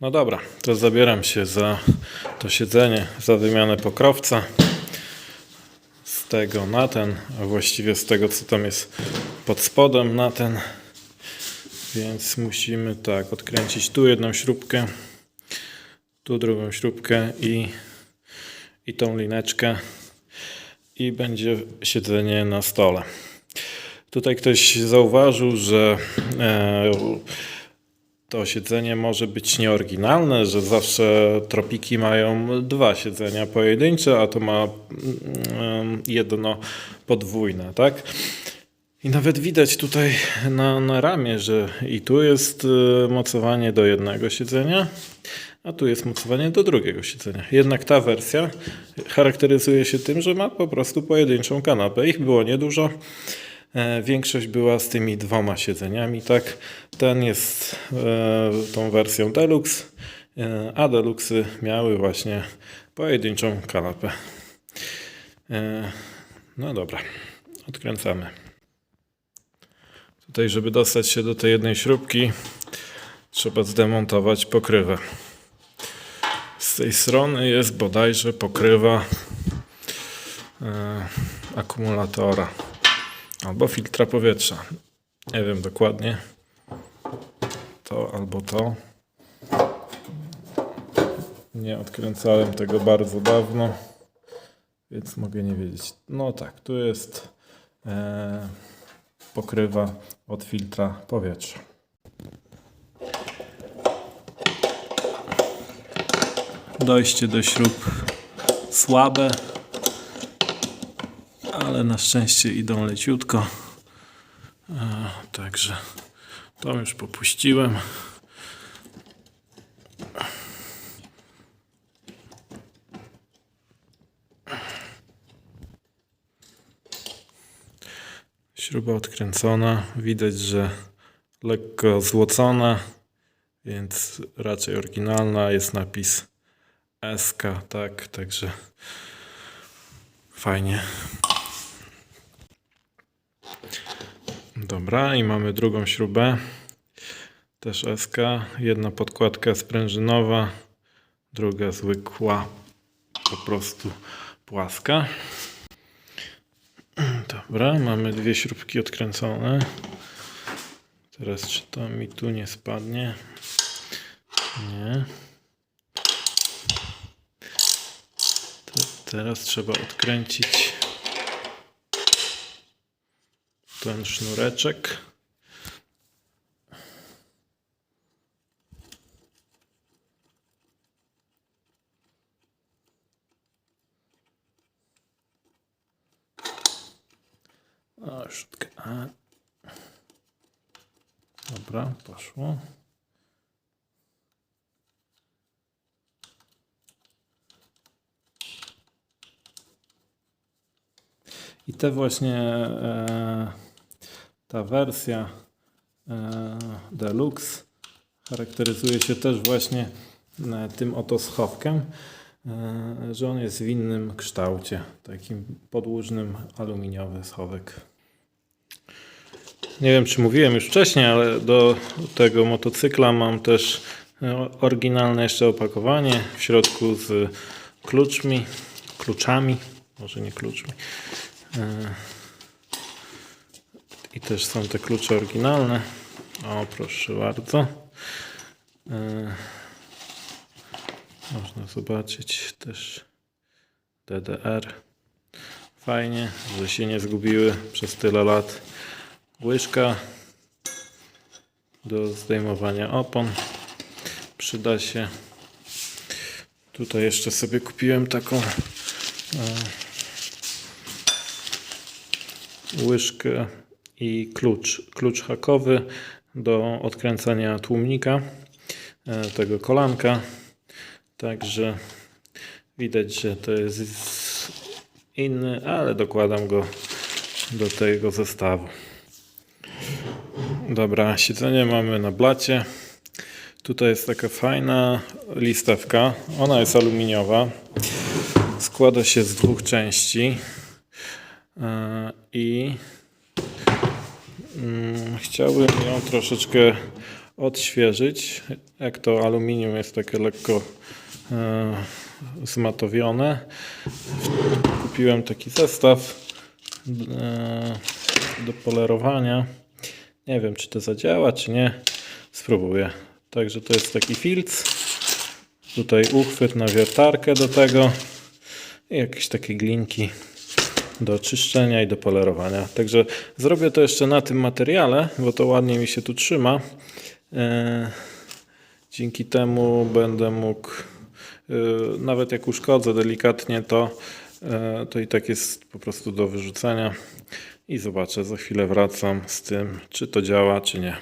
No dobra, to zabieram się za to siedzenie, za wymianę pokrowca z tego na ten, a właściwie z tego co tam jest pod spodem na ten. Więc musimy tak odkręcić tu jedną śrubkę, tu drugą śrubkę i, i tą lineczkę i będzie siedzenie na stole. Tutaj ktoś zauważył, że e, to siedzenie może być nieoryginalne, że zawsze tropiki mają dwa siedzenia pojedyncze, a to ma mm, jedno podwójne, tak? I nawet widać tutaj na, na ramię, że i tu jest y, mocowanie do jednego siedzenia, a tu jest mocowanie do drugiego siedzenia. Jednak ta wersja charakteryzuje się tym, że ma po prostu pojedynczą kanapę. Ich było niedużo. E, Większość była z tymi dwoma siedzeniami, tak? Ten jest e, tą wersją Deluxe, e, a Deluxy miały właśnie pojedynczą kanapę. No dobra, odkręcamy. Tutaj, żeby dostać się do tej jednej śrubki, trzeba zdemontować pokrywę. Z tej strony jest bodajże pokrywa akumulatora albo filtra powietrza. Nie wiem dokładnie. To albo to. Nie odkręcałem tego bardzo dawno, więc mogę nie wiedzieć. No tak, tu jest e, pokrywa od filtra powietrza. Dojście do śrub słabe, ale na szczęście idą leciutko. E, także to już popuściłem. Śruba odkręcona. Widać, że lekko złocona, więc raczej oryginalna. Jest napis SK, tak, także fajnie. Dobra, i mamy drugą śrubę. Też SK. Jedna podkładka sprężynowa, druga zwykła, po prostu płaska. Dobra, mamy dwie śrubki odkręcone. Teraz czy to mi tu nie spadnie? Nie. To teraz trzeba odkręcić ten sznureczek. A. Dobra, poszło. I te właśnie e, ta wersja e, Deluxe charakteryzuje się też właśnie e, tym oto schowkiem, e, że on jest w innym kształcie, takim podłużnym aluminiowy schowek. Nie wiem, czy mówiłem już wcześniej, ale do tego motocykla mam też oryginalne jeszcze opakowanie w środku z kluczmi, kluczami, może nie kluczmi. E, I też są te klucze oryginalne. O, proszę bardzo. E, Można zobaczyć też DDR. Fajnie, że się nie zgubiły przez tyle lat. Łyżka do zdejmowania opon. Przyda się. Tutaj jeszcze sobie kupiłem taką łyżkę i klucz, klucz hakowy do odkręcania tłumnika e, tego kolanka. Także widać, że to jest inny, ale dokładam go do tego zestawu. Dobra, siedzenie mamy na blacie. Tutaj jest taka fajna listewka. Ona jest aluminiowa. Składa się z dwóch części. E, I chciałbym ją troszeczkę odświeżyć. Jak to aluminium jest takie lekko e, zmatowione. Kupiłem taki zestaw e, do polerowania. Nie wiem, czy to zadziała, czy nie. Spróbuję. Także to jest taki filc. Tutaj uchwyt na wiertarkę do tego. I jakieś takie glinki do czyszczenia i do polerowania. Także zrobię to jeszcze na tym materiale, bo to ładnie mi się tu trzyma. E, Dzięki temu będę mógł, e, nawet jak uszkodzę delikatnie to, e, to i tak jest po prostu do wyrzucenia. I zobaczę, za chwilę wracam z tym, czy to działa, czy nie.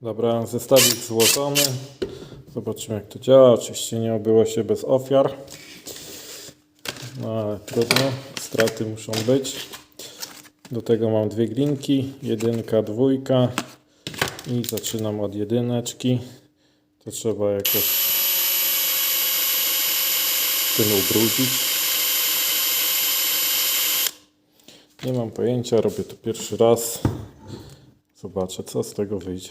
Dobra, zestawik złożony. Zobaczymy jak to działa. Oczywiście nie obyło się bez ofiar. No trudno, straty muszą być. Do tego mam dwie glinki, jedynka, dwójka i zaczynam od jedyneczki. To trzeba jakoś tym ubrudzić. Nie mam pojęcia, robię to pierwszy raz. Zobaczę co z tego wyjdzie.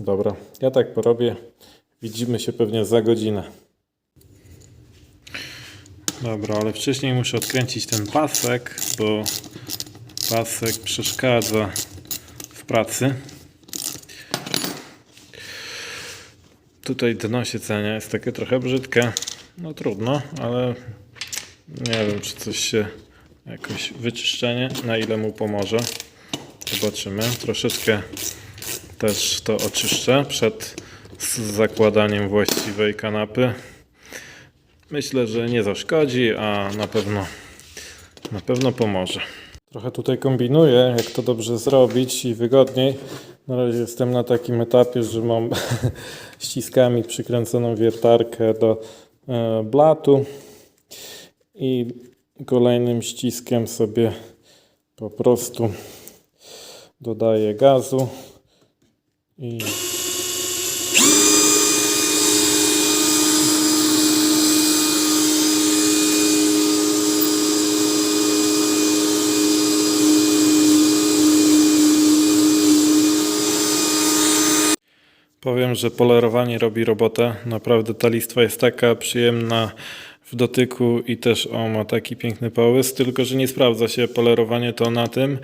Dobra, ja tak porobię. Widzimy się pewnie za godzinę. Dobra, ale wcześniej muszę odkręcić ten pasek, bo pasek przeszkadza w pracy. Tutaj dno siedzenia jest takie trochę brzydkie. No trudno, ale nie wiem, czy coś się jakoś wyczyszczenie, na ile mu pomoże. Zobaczymy. Troszeczkę też to oczyszczę przed zakładaniem właściwej kanapy. Myślę, że nie zaszkodzi, a na pewno na pewno pomoże. Trochę tutaj kombinuję, jak to dobrze zrobić i wygodniej. Na razie jestem na takim etapie, że mam ściskami przykręconą wiertarkę do e, blatu i kolejnym ściskiem sobie po prostu dodaję gazu i Powiem, że polerowanie robi robotę. Naprawdę ta listwa jest taka przyjemna w dotyku i też o ma taki piękny połys, tylko że nie sprawdza się polerowanie to na tym,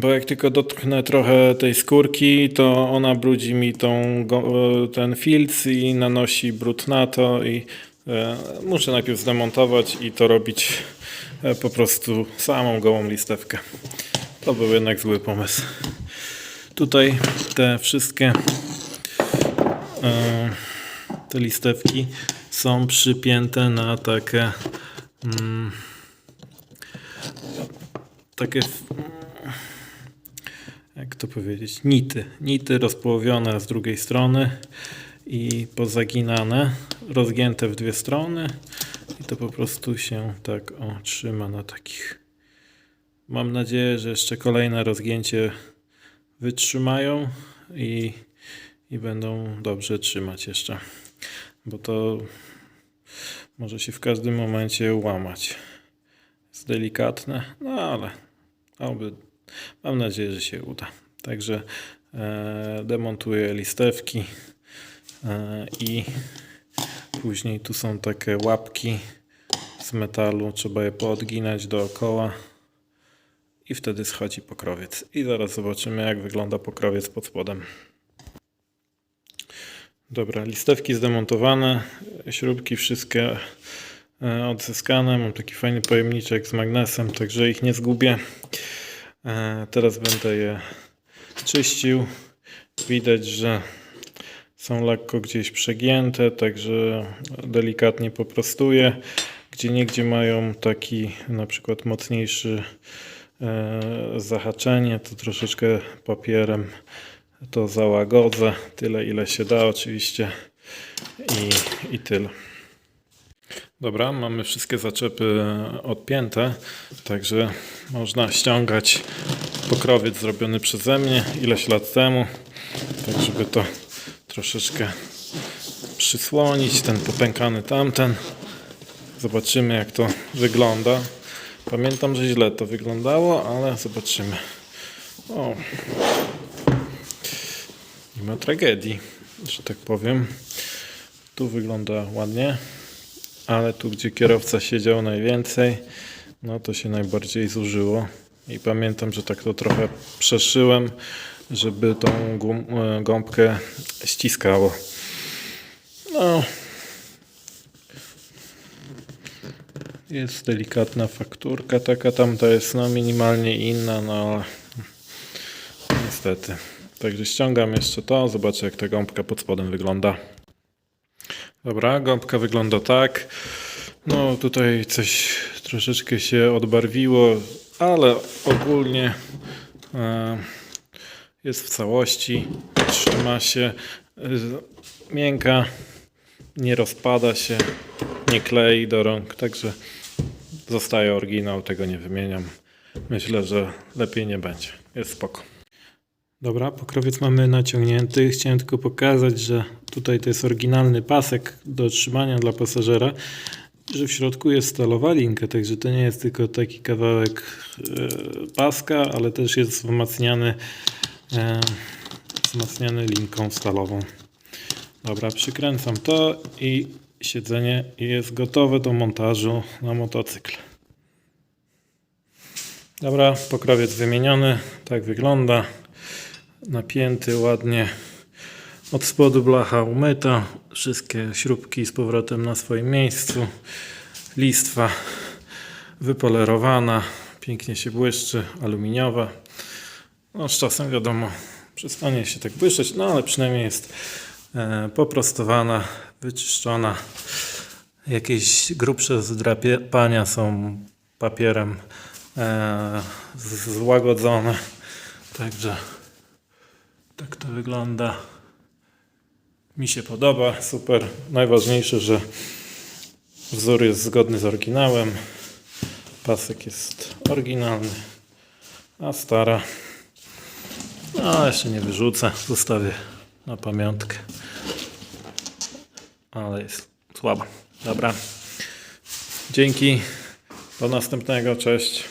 bo jak tylko dotknę trochę tej skórki, to ona brudzi mi tą, go- ten filc i nanosi brud na to i e, muszę najpierw zdemontować i to robić e, po prostu samą gołą listewkę. To był jednak zły pomysł. Tutaj te wszystkie e, te listewki są przypięte na takie mm, takie to powiedzieć nity, nity rozpołowione z drugiej strony i pozaginane, rozgięte w dwie strony i to po prostu się tak o trzyma na takich mam nadzieję, że jeszcze kolejne rozgięcie wytrzymają i i będą dobrze trzymać jeszcze, bo to może się w każdym momencie łamać. Jest delikatne, no ale oby, mam nadzieję, że się uda. Także e, demontuję listewki e, i później tu są takie łapki z metalu, trzeba je poodginać dookoła i wtedy schodzi pokrowiec. I zaraz zobaczymy jak wygląda pokrowiec pod spodem. Dobra, listewki zdemontowane, śrubki wszystkie e, odzyskane. Mam taki fajny pojemniczek z magnesem, także ich nie zgubię. Teraz będę je czyścił. Widać, że są lekko gdzieś przegięte, także delikatnie poprostuję. Gdzie niegdzie mają taki na przykład mocniejszy e, zahaczenie, to troszeczkę papierem to załagodzę tyle ile się da oczywiście i, i tyle. Dobra, mamy wszystkie zaczepy odpięte, także można ściągać pokrowiec zrobiony przeze mnie ileś lat temu, tak żeby to troszeczkę przysłonić, ten popękany tamten Zobaczymy jak to wygląda. Pamiętam, że źle to wyglądało, ale zobaczymy. O. Nie ma tragedii, że tak powiem. Tu wygląda ładnie, ale tu, gdzie kierowca siedział najwięcej, no to się najbardziej zużyło. I pamiętam, że tak to trochę przeszyłem, żeby tą e, gąbkę ściskało. No. Jest delikatna fakturka, taka tamta jest no minimalnie inna, no ale niestety. Także ściągam jeszcze to, zobaczę jak ta gąbka pod spodem wygląda. Dobra, gąbka wygląda tak. No tutaj coś troszeczkę się odbarwiło, ale ogólnie e, jest w całości, trzyma się, e, miękka, nie rozpada się, nie klei do rąk, także zostaje oryginał, tego nie wymieniam. Myślę, że lepiej nie będzie. Jest spoko. Dobra, pokrowiec mamy naciągnięty. Chciałem tylko pokazać, że tutaj to jest oryginalny pasek do trzymania dla pasażera, że w środku jest stalowa linka, także to nie jest tylko taki kawałek e, paska, ale też jest wzmacniany, e, wzmacniany linką stalową. Dobra, przykręcam to i siedzenie jest gotowe do montażu na motocykl. Dobra, pokrowiec wymieniony, tak wygląda. Napięty ładnie. Od spodu blacha umyta, wszystkie śrubki z powrotem na swoim miejscu. Listwa wypolerowana, pięknie się błyszczy, aluminiowa. No z czasem wiadomo, przestanie się tak błyszczeć, no ale przynajmniej jest e, poprostowana, wyczyszczona. Jakieś grubsze zdrapania są papierem e, złagodzone. Także tak to wygląda. Mi się podoba, super. Najważniejsze, że wzór jest zgodny z oryginałem. Pasek jest oryginalny, a stara. No, jeszcze nie wyrzucę, zostawię na pamiątkę. Ale jest słaba. Dobra. Dzięki. Do następnego. Cześć.